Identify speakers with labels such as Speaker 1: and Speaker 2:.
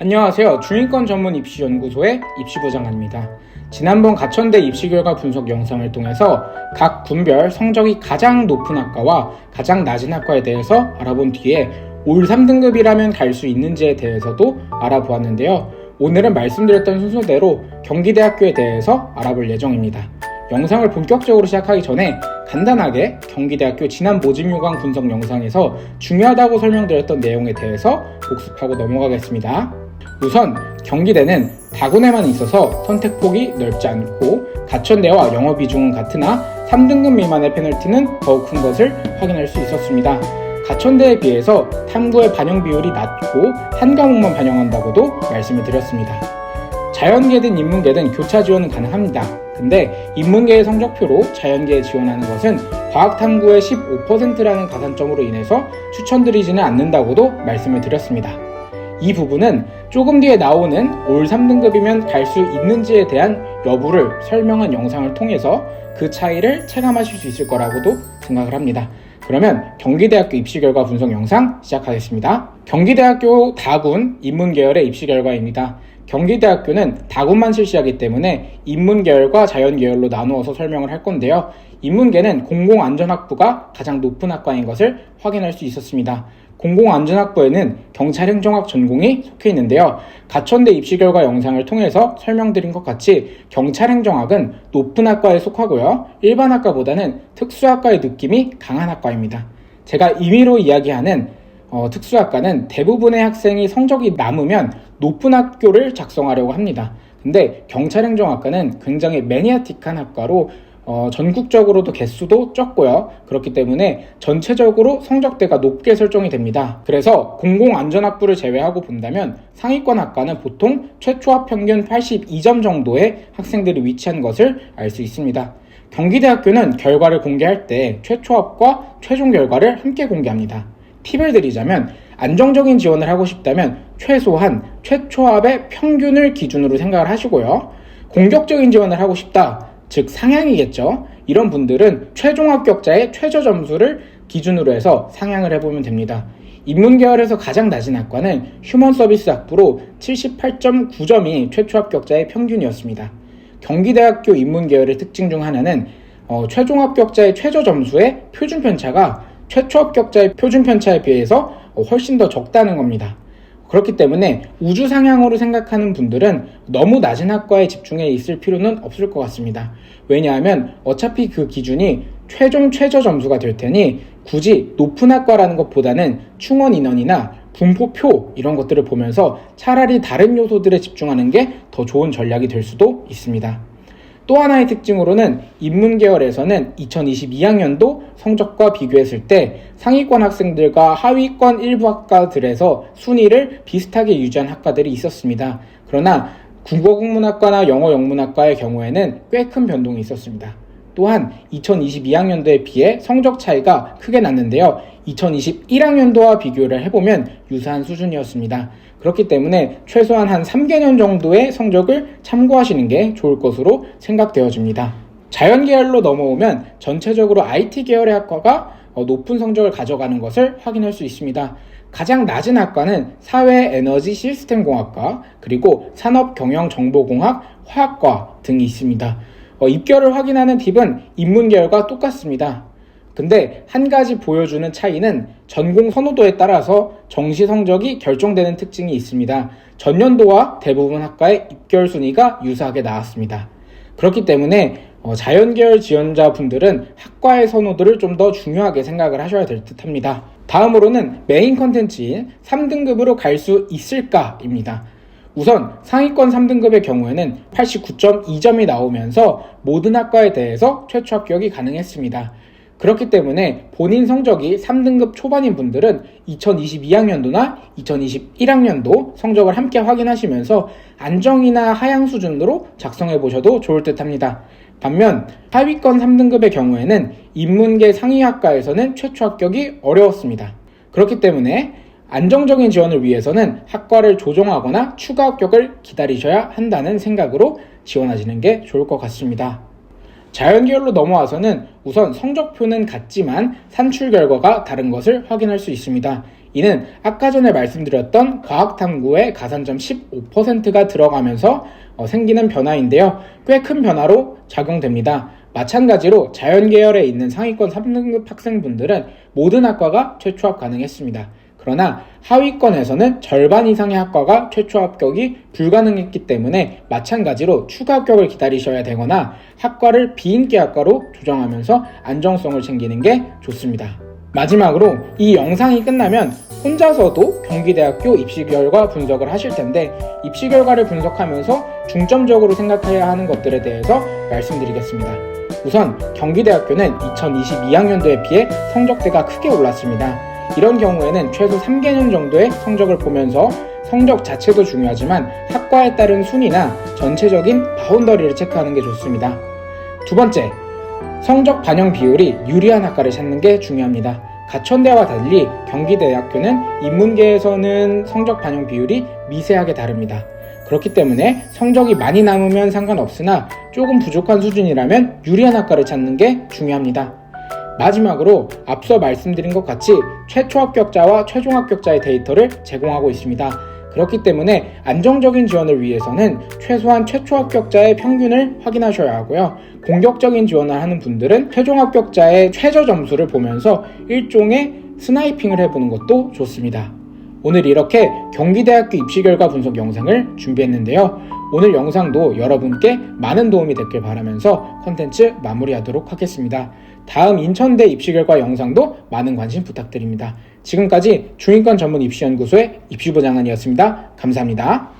Speaker 1: 안녕하세요. 중위권 전문 입시연구소의 입시부장관입니다. 지난번 가천대 입시 결과 분석 영상을 통해서 각 군별 성적이 가장 높은 학과와 가장 낮은 학과에 대해서 알아본 뒤에 올 3등급이라면 갈 수 있는지에 대해서도 알아보았는데요. 오늘은 말씀드렸던 순서대로 경기대학교에 대해서 알아볼 예정입니다. 영상을 본격적으로 시작하기 전에 간단하게 경기대학교 지난 모집 요강 분석 영상에서 중요하다고 설명드렸던 내용에 대해서 복습하고 넘어가겠습니다. 우선 경기대는 다군에만 있어서 선택폭이 넓지 않고 가천대와 영어 비중은 같으나 3등급 미만의 페널티는 더욱 큰 것을 확인할 수 있었습니다. 가천대에 비해서 탐구의 반영 비율이 낮고 한 과목만 반영한다고도 말씀을 드렸습니다. 자연계든 인문계든 교차 지원은 가능합니다. 근데 인문계의 성적표로 자연계에 지원하는 것은 과학탐구의 15%라는 가산점으로 인해서 추천드리지는 않는다고도 말씀을 드렸습니다. 이 부분은 조금 뒤에 나오는 올 3등급이면 갈 수 있는지에 대한 여부를 설명한 영상을 통해서 그 차이를 체감하실 수 있을 거라고도 생각을 합니다. 그러면 경기대학교 입시 결과 분석 영상 시작하겠습니다. 경기대학교 다군 인문 계열의 입시 결과입니다. 경기대학교는 다군만 실시하기 때문에 인문계열과 자연계열로 나누어서 설명을 할 건데요. 인문계는 공공안전학부가 가장 높은 학과인 것을 확인할 수 있었습니다. 공공안전학부에는 경찰행정학 전공이 속해 있는데요. 가천대 입시 결과 영상을 통해서 설명드린 것 같이 경찰행정학은 높은 학과에 속하고요. 일반 학과보다는 특수학과의 느낌이 강한 학과입니다. 제가 임의로 이야기하는 어, 특수학과는 대부분의 학생이 성적이 남으면 높은 학교를 작성하려고 합니다. 근데 경찰행정학과는 굉장히 매니아틱한 학과로 어, 전국적으로도 개수도 적고요. 그렇기 때문에 전체적으로 성적대가 높게 설정이 됩니다. 그래서 공공안전학부를 제외하고 본다면 상위권 학과는 보통 최초 합 평균 82점 정도의 학생들이 위치한 것을 알 수 있습니다. 경기대학교는 결과를 공개할 때 최초 합과 최종 결과를 함께 공개합니다. 팁을 드리자면 안정적인 지원을 하고 싶다면 최소한 최초 합의 평균을 기준으로 생각을 하시고요. 공격적인 지원을 하고 싶다. 즉 상향이겠죠. 이런 분들은 최종 합격자의 최저 점수를 기준으로 해서 상향을 해보면 됩니다. 인문계열에서 가장 낮은 학과는 휴먼 서비스 학부로 78.9점이 최초 합격자의 평균이었습니다. 경기대학교 인문계열의 특징 중 하나는 어, 최종 합격자의 최저 점수의 표준 편차가 최초 합격자의 표준 편차에 비해서 훨씬 더 적다는 겁니다. 그렇기 때문에 우주 상향으로 생각하는 분들은 너무 낮은 학과에 집중해 있을 필요는 없을 것 같습니다. 왜냐하면 어차피 그 기준이 최종 최저 점수가 될 테니 굳이 높은 학과라는 것보다는 충원 인원이나 분포표 이런 것들을 보면서 차라리 다른 요소들에 집중하는 게 더 좋은 전략이 될 수도 있습니다. 또 하나의 특징으로는 인문계열에서는 2022학년도 성적과 비교했을 때 상위권 학생들과 하위권 일부 학과들에서 순위를 비슷하게 유지한 학과들이 있었습니다. 그러나 국어국문학과나 영어영문학과의 경우에는 꽤 큰 변동이 있었습니다. 또한 2022학년도에 비해 성적 차이가 크게 났는데요. 2021학년도와 비교를 해보면 유사한 수준이었습니다. 그렇기 때문에 최소한 한 3개년 정도의 성적을 참고하시는 게 좋을 것으로 생각되어집니다. 자연 계열로 넘어오면 전체적으로 IT 계열의 학과가 높은 성적을 가져가는 것을 확인할 수 있습니다. 가장 낮은 학과는 사회 에너지 시스템 공학과 그리고 산업 경영 정보공학 화학과 등이 있습니다. 어, 입결을 확인하는 팁은 인문계열과 똑같습니다. 근데 한 가지 보여주는 차이는 전공 선호도에 따라서 정시 성적이 결정되는 특징이 있습니다. 전년도와 대부분 학과의 입결 순위가 유사하게 나왔습니다. 그렇기 때문에 어, 자연계열 지원자분들은 학과의 선호도를 좀 더 중요하게 생각을 하셔야 될 듯 합니다. 다음으로는 메인 컨텐츠인 3등급으로 갈 수 있을까입니다. 우선 상위권 3등급의 경우에는 89.2점이 나오면서 모든 학과에 대해서 최초 합격이 가능했습니다. 그렇기 때문에 본인 성적이 3등급 초반인 분들은 2022학년도나 2021학년도 성적을 함께 확인하시면서 안정이나 하향 수준으로 작성해 보셔도 좋을 듯 합니다. 반면 하위권 3등급의 경우에는 인문계 상위학과에서는 최초 합격이 어려웠습니다. 그렇기 때문에 안정적인 지원을 위해서는 학과를 조정하거나 추가 합격을 기다리셔야 한다는 생각으로 지원하시는 게 좋을 것 같습니다. 자연계열로 넘어와서는 우선 성적표는 같지만 산출 결과가 다른 것을 확인할 수 있습니다. 이는 아까 전에 말씀드렸던 과학탐구의 가산점 15%가 들어가면서 어, 생기는 변화인데요. 꽤 큰 변화로 작용됩니다. 마찬가지로 자연계열에 있는 상위권 3등급 학생분들은 모든 학과가 최초 합 가능했습니다. 그러나 하위권에서는 절반 이상의 학과가 최초 합격이 불가능했기 때문에 마찬가지로 추가 합격을 기다리셔야 되거나 학과를 비인기 학과로 조정하면서 안정성을 챙기는 게 좋습니다. 마지막으로 이 영상이 끝나면 혼자서도 경기대학교 입시 결과 분석을 하실 텐데 입시 결과를 분석하면서 중점적으로 생각해야 하는 것들에 대해서 말씀드리겠습니다. 우선 경기대학교는 2022학년도에 비해 성적대가 크게 올랐습니다. 이런 경우에는 최소 3개년 정도의 성적을 보면서 성적 자체도 중요하지만 학과에 따른 순위나 전체적인 바운더리를 체크하는 게 좋습니다. 두 번째, 성적 반영 비율이 유리한 학과를 찾는 게 중요합니다. 가천대와 달리 경기대학교는 인문계에서는 성적 반영 비율이 미세하게 다릅니다. 그렇기 때문에 성적이 많이 남으면 상관없으나 조금 부족한 수준이라면 유리한 학과를 찾는 게 중요합니다. 마지막으로 앞서 말씀드린 것 같이 최초 합격자와 최종 합격자의 데이터를 제공하고 있습니다. 그렇기 때문에 안정적인 지원을 위해서는 최소한 최초 합격자의 평균을 확인하셔야 하고요. 공격적인 지원을 하는 분들은 최종 합격자의 최저 점수를 보면서 일종의 스나이핑을 해보는 것도 좋습니다. 오늘 이렇게 경기대학교 입시 결과 분석 영상을 준비했는데요. 오늘 영상도 여러분께 많은 도움이 됐길 바라면서 컨텐츠 마무리하도록 하겠습니다. 다음 인천대 입시 결과 영상도 많은 관심 부탁드립니다. 지금까지 중위권 전문 입시연구소의 입시부 장관이었습니다. 감사합니다.